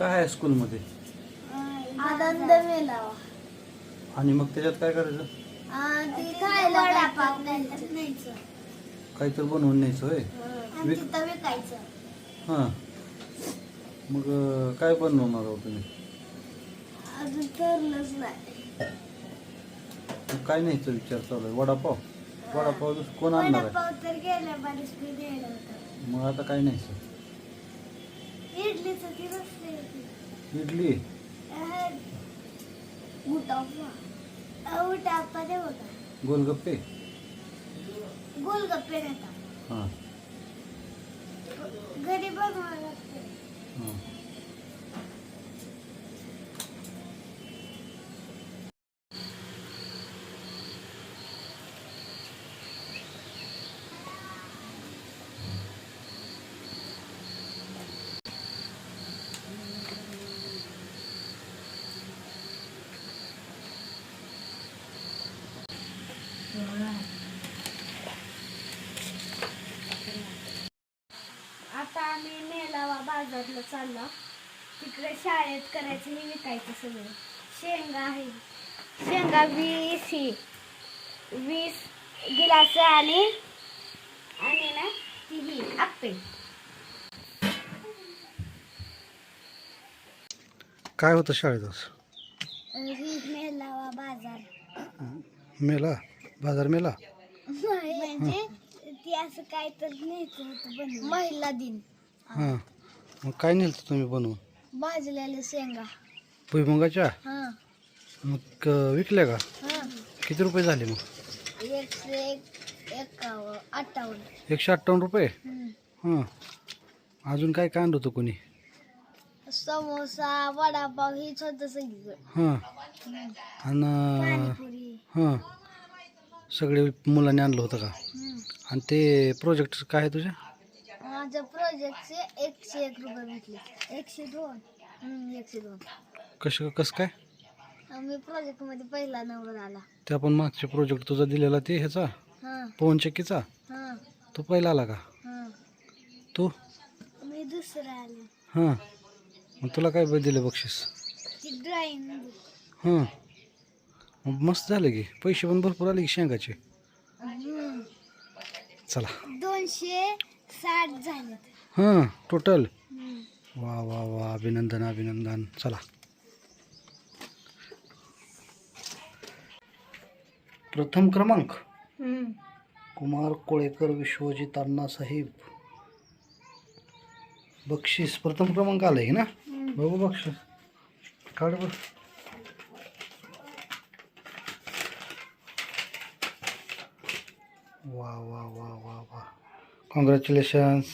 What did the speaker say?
काय आहे स्कूलमध्ये आनंद मेलावा आणि मग त्याच्यात काय करायचं? ती खायला वडापाव न्यायचं काहीतरी बनवून न्यायचं होय? आणि विक- तिथं विकायचं. हां. मग अं, काय बनवणार आहोत तुम्ही? अजून ठरलंच नाही. मग काय न्यायचं विचार चालू आहे? वडापाव? वडापाव कोण आणणार आहे? वडापाव तर गेल्या बारीस मी नेलं होतं. मग आता काय न्यायचं? इडली गोलगप्पे? गोलगप्पे हां. घरी बनवावं लागते. आता आम्ही मेलावा बाजारला चाललो. तिकडे शाळेत करायचं हे विकायचं सगळं. शेंगा आहे. शेंगा वीस ही. वीस गिलास आणि आणि ना ती ही आप्पे. काय होतं शाळेत आज ही मेलावा बाजार. मेला? बाजार मेला म्हणजे ती असं काय तर न्यायचं होतं बनवून. महिला दिन. हां. मग काय नेलं तुम्ही बनवून? भाजलेल्या शेंगा. भुईमुगाच्या? हा. मग अं, विकल्या का? हा. किती रुपये झाले मग? एकशे एक एकावन्न अठ्ठावन्न. एकशे अठ्ठावन्न रुपये? हम्म. हां. अजून काय काय आणलं होतं कोणी? समोसा वडापाव हेच होतं सगळीकडे हां. आणि पाणीपुरी. हां. सगळे मुलांनी आणलं होतं का. आणि ते प्रोजेक्ट काय आहे तुझ्या माझ्या प्रोजेक्टचे एकशे एक रुपये भेटले. एकशे दोन. हम्म, एकशे दोन. कसं कसं काय? मी प्रोजेक्टमध्ये पहिला नंबर आला. ते आपण मागचे प्रोजेक्ट तुझा दिलेला ते ह्याचा? हा. पवनचक्कीचा? हा. तो पहिला आला का? हा. तू? मी दुसरा आले. हां. मग तुला काय ब- दिलं बक्षीस? ती ड्रॉइंग हां. मस्त झालं की. पैसे पण भरपूर आले की शेंगाचे. चला. दोनशे साठ झाले हां टोटल वा वा वा. अभिनंदन अभिनंदन. चला. प्रथम क्रमांक. कुमार कोळेकर विश्वजित अण्णासाहेब बक्षीस प्रथम क्रमांक आलं की ना? बघू बक्षीस. काढ बघ वा वा वा वा वा कॉंग्रॅच्युलेशन्स